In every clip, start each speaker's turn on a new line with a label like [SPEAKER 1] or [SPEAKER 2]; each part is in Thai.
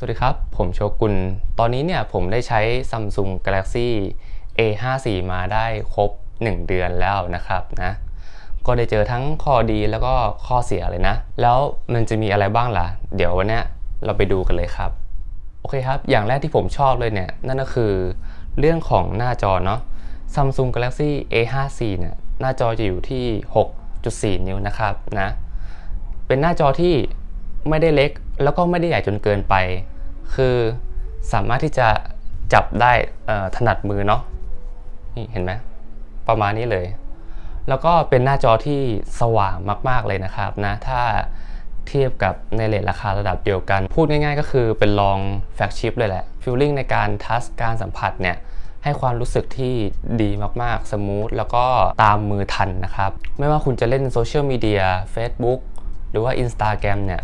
[SPEAKER 1] สวัสดีครับ ผมโชกุนตอนนี้เนี่ยผมได้ใช้ Samsung Galaxy A54 มาได้ครบ 1 เดือนแล้วนะครับนะ ก็ได้เจอทั้งข้อดีแล้วก็ข้อเสียเลยนะ แล้วมันจะมีอะไรบ้างล่ะ เดี๋ยววันนี้เราไปดูกันเลยครับ โอเคครับ อย่างแรกที่ผมชอบเลยเนี่ย นั่นก็คือเรื่องของหน้าจอเนาะ Samsung Galaxy A54 เนี่ย หน้าจอจะอยู่ที่ 6.4 นิ้วนะครับนะ เป็นหน้าจอที่ไม่ได้เล็ก แล้วก็ไม่ได้ใหญ่จนเกินไป คือสามารถที่จะจับได้ถนัดมือเนาะนี่เห็นไหมประมาณนี้เลย แล้วก็เป็นหน้าจอที่สว่างมาก ๆเลยนะครับนะถ้าเทียบกับในเลทราคาระดับเดียวกัน พูดง่ายๆ ก็คือเป็นลองแฟกชิปเลยแหละฟิลลิ่งในการทัชการสัมผัสเนี่ยให้ความรู้สึกที่ดีมากๆ สมูท แล้วก็ตามมือทันนะครับ ไม่ว่าคุณจะเล่นโซเชียลมีเดีย Facebook หรือว่า Instagram เนี่ย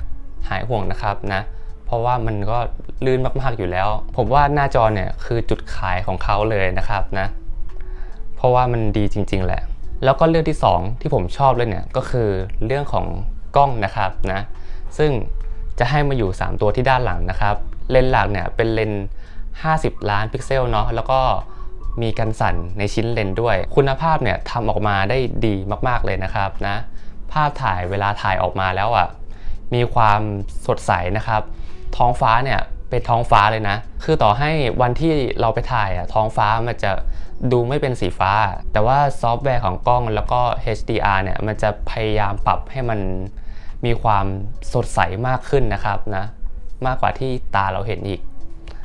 [SPEAKER 1] หายห่วงนะครับนะ เพราะว่ามันก็ลื่นมากๆอยู่แล้ว ผมว่าหน้าจอเนี่ยคือจุดขายของเขาเลยนะครับนะ เพราะว่ามันดีจริง ๆ แหละ แล้วก็เรื่องที่ 2 ที่ผมชอบเลยเนี่ยก็คือเรื่องของกล้องนะครับนะ ซึ่งจะให้มาอยู่ 3 ตัวที่ด้านหลังนะครับ เลนส์หลักเนี่ยเป็นเลนส์ 50 ล้านพิกเซลเนาะ แล้วก็มีกันสั่นในชิ้นเลนส์ด้วย คุณภาพเนี่ยทำออกมาได้ดีมากๆเลยนะครับนะ ภาพถ่ายเวลาถ่ายออกมาแล้วอะ่ะ มีความสดใสนะครับ ท้องฟ้าเนี่ยเป็นท้องฟ้าเลยนะ คือต่อให้วันที่เราไปถ่ายอะท้องฟ้ามันจะดูไม่เป็นสีฟ้า แต่ว่าซอฟต์แวร์ของกล้องแล้วก็ HDR เนี่ยมันจะพยายามปรับให้มันมีความสดใสมากขึ้นนะครับนะมากกว่าที่ตาเราเห็นอีก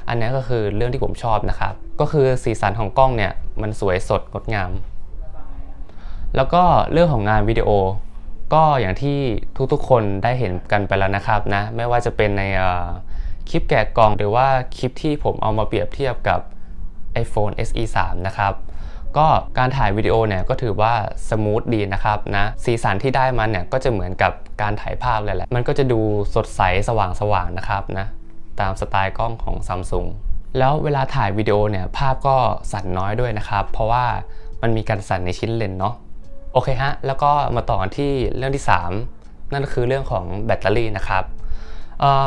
[SPEAKER 1] อันนี้ก็คือเรื่องที่ผมชอบนะครับ ก็คือสีสันของกล้องเนี่ยมันสวยสดงดงาม แล้วก็เรื่องของงานวิดีโอ ก็อย่างที่ทุกๆคนได้เห็นกันไปแล้วนะครับนะไม่ว่าจะเป็นในคลิปแกะกล่องหรือว่าคลิปที่ผมเอามาเปรียบเทียบกับ iPhone SE 3 นะครับ ก็การถ่ายวิดีโอเนี่ยก็ถือว่าสมูทดีนะครับนะสีสันที่ได้มาเนี่ยก็จะเหมือนกับการถ่ายภาพเลยแหละ มันก็จะดูสดใสสว่างๆนะครับนะตามสไตล์กล้องของ Samsung แล้วเวลาถ่ายวิดีโอเนี่ยภาพก็สั่นน้อยด้วยนะครับ เพราะว่ามันมีการสั่นในชิ้นเลนส์เนาะ โอเคฮะ แล้วก็มาต่อนที่เรื่องที่ 3 นั่นก็คือเรื่องของแบตเตอรี่นะครับ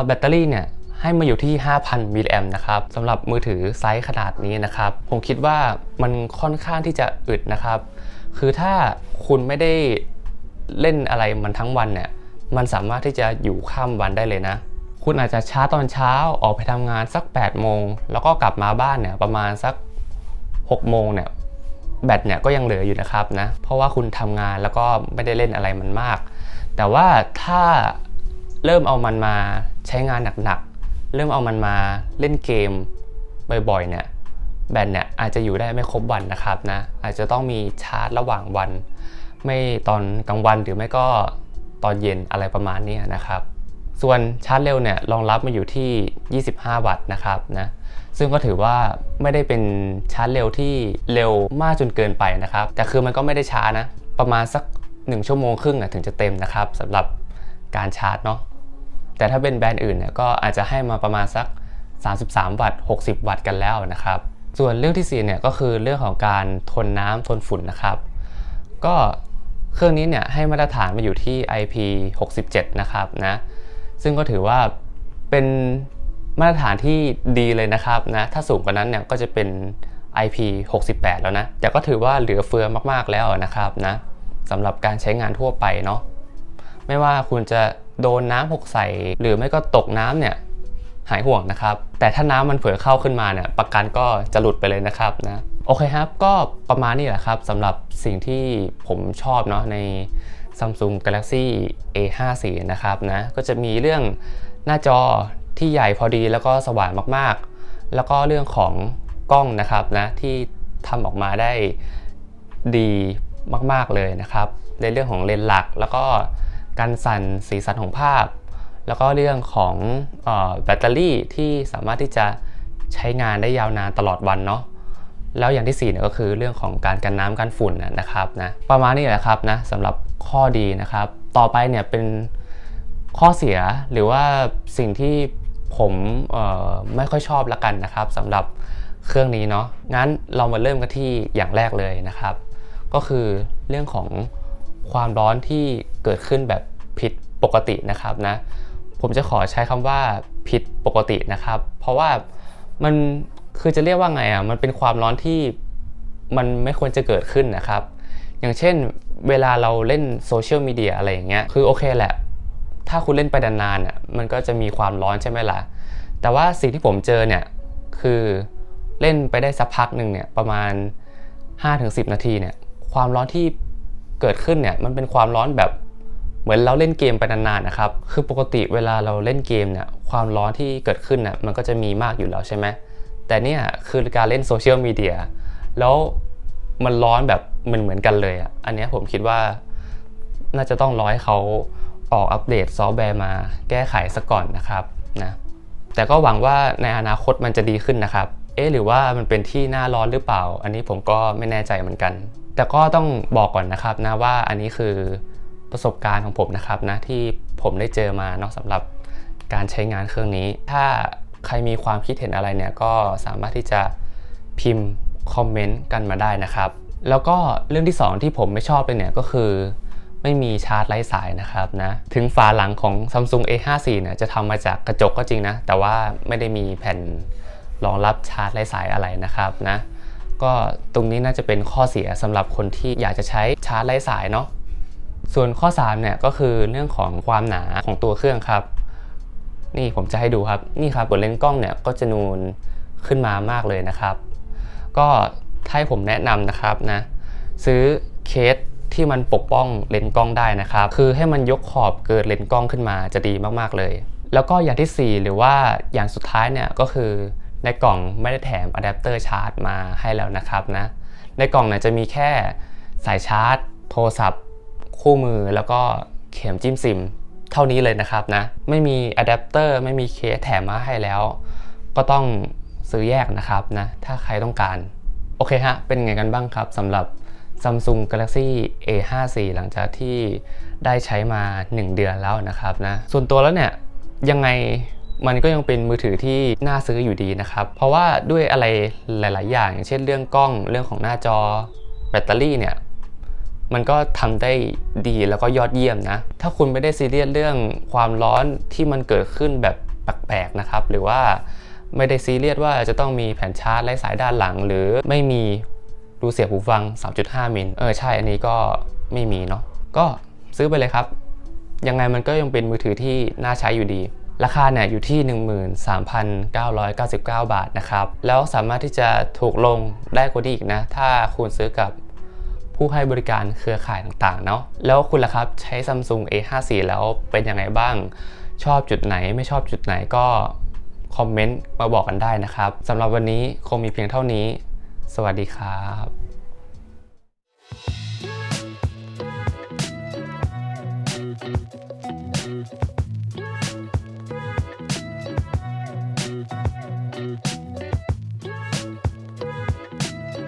[SPEAKER 1] แบตเตอรี่เนี่ยให้มาอยู่ที่ 5,000 มิลลิแอมนะครับสำหรับมือถือไซส์ขนาดนี้นะครับ ผมคิดว่ามันค่อนข้างที่จะอึดนะครับ คือถ้าคุณไม่ได้เล่นอะไรมันทั้งวันเนี่ย มันสามารถที่จะอยู่ข้ามวันได้เลยนะ คุณอาจจะช้าตอนเช้าออกไปทำงานสัก 8 โมง แล้วก็กลับมาบ้านเนี่ยประมาณสัก 6 โมงเนี่ย แบตเนี่ยก็ยังเหลืออยู่นะครับนะ เพราะว่าคุณทำงานแล้วก็ไม่ได้เล่นอะไรมันมาก แต่ว่าถ้าเริ่มเอามันมาใช้งานหนักๆ เริ่มเอามันมาเล่นเกมบ่อยๆ เนี่ยแบตเนี่ยอาจจะอยู่ได้ไม่ครบวันนะครับนะ อาจจะต้องมีชาร์จระหว่างวัน ไม่ตอนกลางวันหรือไม่ก็ตอนเย็นอะไรประมาณนี้นะครับ ส่วนชาร์จเร็วเนี่ยรองรับมาอยู่ที่ 25 วัตต์นะครับนะ ซึ่งก็ถือว่าไม่ได้เป็นชาร์จเร็วที่เร็วมากจนเกินไปนะครับ แต่คือมันก็ไม่ได้ช้านะ ประมาณสัก 1 ชั่วโมงครึ่งถึงจะเต็มนะครับสำหรับการชาร์จเนาะแต่ถ้าเป็นแบรนด์อื่นเนี่ยก็อาจจะให้มาประมาณสัก 33 วัตต์ 60 วัตต์กันแล้วนะครับ ส่วนเรื่องที่4เนี่ยก็คือเรื่องของการทนน้ำทนฝุ่นนะครับ ก็เครื่องนี้เนี่ยให้มาตรฐานมาอยู่ที่ IP67 นะครับนะซึ่งก็ถือว่าเป็น มาตรฐานที่ดีเลยนะครับนะถ้าสูงกว่านั้นเนี่ยก็จะเป็น IP68 แล้วนะ แต่ก็ถือว่าเหลือเฟือมากๆแล้วนะครับนะสำหรับการใช้งานทั่วไปเนาะไม่ว่าคุณจะโดนน้ำหกใส่ หรือไม่ก็ตกน้ำเนี่ยหายห่วงนะครับ แต่ถ้าน้ำมันเผลอเข้าขึ้นมาเนี่ยประกันก็จะหลุดไปเลยนะครับนะโอเคครับ ก็ประมาณนี้แหละครับสำหรับสิ่งที่ผมชอบเนาะใน Samsung Galaxy A54 นะครับนะก็จะมีเรื่องหน้าจอ ที่ใหญ่พอดีแล้วก็สว่างมากๆ แล้วก็เรื่องของกล้องนะครับนะที่ทำออกมาได้ดีมากๆเลยนะครับ ในเรื่องของเลนส์หลัก แล้วก็การสั่นสีสันของภาพ แล้วก็เรื่องของออแบตเตอรี่ที่สามารถที่จะใช้งานได้ยาวนานตลอดวันเนาะแล้วอย่างที่4เนี่ยก็คือเรื่องของการกันน้ำกันฝุ่นนะครับนะประมาณนี้แหละครับนะสำหรับข้อดีนะครับ ต่อไปเนี่ยเป็นข้อเสียหรือว่าสิ่งที่ ผมไม่ค่อยชอบละกันนะครับสำหรับเครื่องนี้เนาะงั้นเรามาเริ่มกันที่อย่างแรกเลยนะครับ ก็คือเรื่องของความร้อนที่เกิดขึ้นแบบผิดปกตินะครับนะผมจะขอใช้คำว่าผิดปกตินะครับ เพราะว่ามันคือจะเรียกว่าไงอะมันเป็นความร้อนที่มันไม่ควรจะเกิดขึ้นนะครับ อย่างเช่นเวลาเราเล่นโซเชียลมีเดียอะไรอย่างเงี้ยคือโอเคแหละ ถ้าคุณเล่นไปนานๆอะมันก็จะมีความร้อนใช่ไหมล่ะ แต่ว่าสิ่งที่ผมเจอเนี่ยคือเล่นไปได้สักพักหนึ่งเนี่ยประมาณ 5-10 นาทีเนี่ยความร้อนที่เกิดขึ้นเนี่ยมันเป็นความร้อนแบบเหมือนเราเล่นเกมไปนานๆนะครับ คือปกติเวลาเราเล่นเกมเนี่ยความร้อนที่เกิดขึ้นน่ะมันก็จะมีมากอยู่แล้วใช่ไหมแต่เนี่ยคือการเล่นโซเชียลมีเดียแล้วมันร้อนแบบเหมือนเหมือนกันเลยอะ อันนี้ผมคิดว่าน่าจะต้องร้อให้เขา ออกอัปเดตซอฟต์แวร์มาแก้ไขซะก่อนนะครับนะแต่ก็หวังว่าในอนาคตมันจะดีขึ้นนะครับ เอ๊หรือว่ามันเป็นที่หน้าร้อนหรือเปล่า อันนี้ผมก็ไม่แน่ใจเหมือนกัน แต่ก็ต้องบอกก่อนนะครับนะว่าอันนี้คือประสบการณ์ของผมนะครับนะที่ผมได้เจอมาเนาะสำหรับการใช้งานเครื่องนี้ ถ้าใครมีความคิดเห็นอะไรเนี่ยก็สามารถที่จะพิมพ์คอมเมนต์กันมาได้นะครับ แล้วก็เรื่องที่สองที่ผมไม่ชอบเลยเนี่ยก็คือ ไม่มีชาร์จไร้สายนะครับนะ ถึงฝาหลังของ Samsung A54 เนี่ยจะทำมาจากกระจกก็จริงนะ แต่ว่าไม่ได้มีแผ่นรองรับชาร์จไร้สายอะไรนะครับนะ ก็ตรงนี้น่าจะเป็นข้อเสียสำหรับคนที่อยากจะใช้ชาร์จไร้สายเนาะ ส่วนข้อ3เนี่ยก็คือเรื่องของความหนาของตัวเครื่องครับ นี่ผมจะให้ดูครับ นี่ครับบนเลนส์กล้องเนี่ยก็จะนูนขึ้นมามากเลยนะครับ ก็ถ้าให้ผมแนะนำนะครับนะซื้อเคส ที่มันปกป้องเลนส์กล้องได้นะครับ คือให้มันยกขอบเกิดเลนส์กล้องขึ้นมาจะดีมากๆเลย แล้วก็อย่างที่ 4 หรือว่าอย่างสุดท้ายเนี่ยก็คือในกล่องไม่ได้แถมอะแดปเตอร์ชาร์จมาให้แล้วนะครับนะ ในกล่องเนี่ยจะมีแค่สายชาร์จ โทรศัพท์ คู่มือแล้วก็เข็มจิ้มซิม เท่านี้เลยนะครับนะ ไม่มีอะแดปเตอร์ไม่มีเคสแถมมาให้แล้ว ก็ต้องซื้อแยกนะครับนะ ถ้าใครต้องการ โอเคฮะ เป็นไงกันบ้างครับสำหรับ Samsung Galaxy A54 หลังจากที่ได้ใช้มา 1 เดือนแล้วนะครับนะส่วนตัวแล้วเนี่ยยังไงมันก็ยังเป็นมือถือที่น่าซื้ออยู่ดีนะครับ เพราะว่าด้วยอะไรหลาย ๆ อย่าง อย่างเช่นเรื่องกล้องเรื่องของหน้าจอแบตเตอรี่เนี่ยมันก็ทำได้ดีแล้วก็ยอดเยี่ยมนะ ถ้าคุณไม่ได้ซีเรียสเรื่องความร้อนที่มันเกิดขึ้นแบบแปลกๆนะครับ หรือว่าไม่ได้ซีเรียสว่าจะต้องมีแผ่นชาร์จไร้สายด้านหลัง หรือไม่มี รูเสียบหูฟัง 3.5 มิล เออใช่ อันนี้ก็ไม่มีเนาะ ก็ซื้อไปเลยครับ ยังไงมันก็ยังเป็นมือถือที่น่าใช้อยู่ดี ราคาเนี่ยอยู่ที่ 13,999 บาทนะครับ แล้วสามารถที่จะถูกลงได้กว่านี้อีกนะ ถ้าคุณซื้อกับผู้ให้บริการเครือข่ายต่างๆ เนาะ แล้วคุณล่ะครับใช้ Samsung A54 แล้วเป็นยังไงบ้าง ชอบจุดไหนไม่ชอบจุดไหนก็คอมเมนต์มาบอกกันได้นะครับสำหรับวันนี้คงมีเพียงเท่านี้ สวัสดีครับ